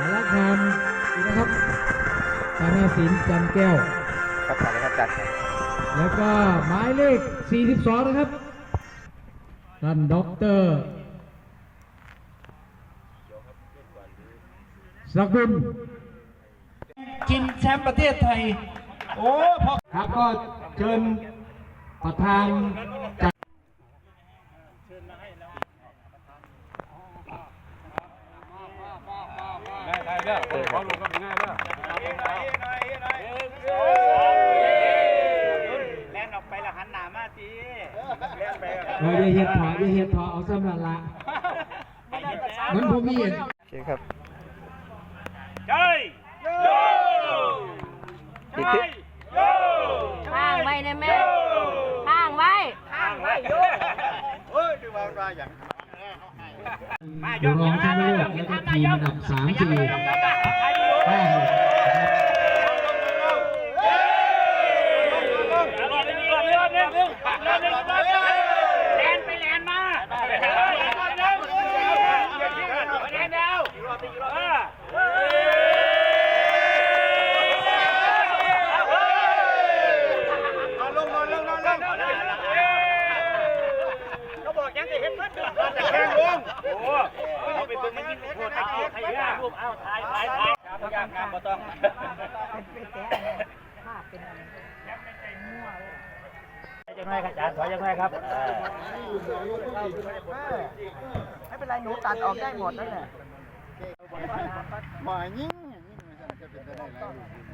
ายรักงามนะครับธนาศินจันแก้ว ครับผ่านเลยครับจัดแล้วก็หมายเลข 42 นะครับท่านด็อกเตอร์สักบุญกินแชมป์ประเทศไทย โอ้ครับก็เชิญประธาน จากแล่นออกไปและหันหนามาทีแล่นไปเราจะเฮ็ดถอจะเฮ็ดถอเอาสำนันละมันผมมีเห็นโอเคครับใช่โยอีกทีโยข้างไว้นะแม่ข้างไว้ข้างไว้โยเฮ้ยดูว่าว่าอย่าง รองชนะเลิศแล้วก็ทีมอันดับ3 4 5 6แลนไปแลนมาแลนดาวลงลงลงลงลงเขาบอก ยังจะเห็นเพื่อนจะแข่งลงโอ้เขาไปเบิ่งมันยิ่งโทษเอาใครยารูปเอาถ่ายถ่ายถ่ายพยายามงานบ่ต้องยังไงครับอาจารย์สอยยังไงครับไม่เป็นไรหนูตัดออกได้หมดนั่นแหละหมอยิ่งยิ่งไม่ใช่จะเป็นได้ไร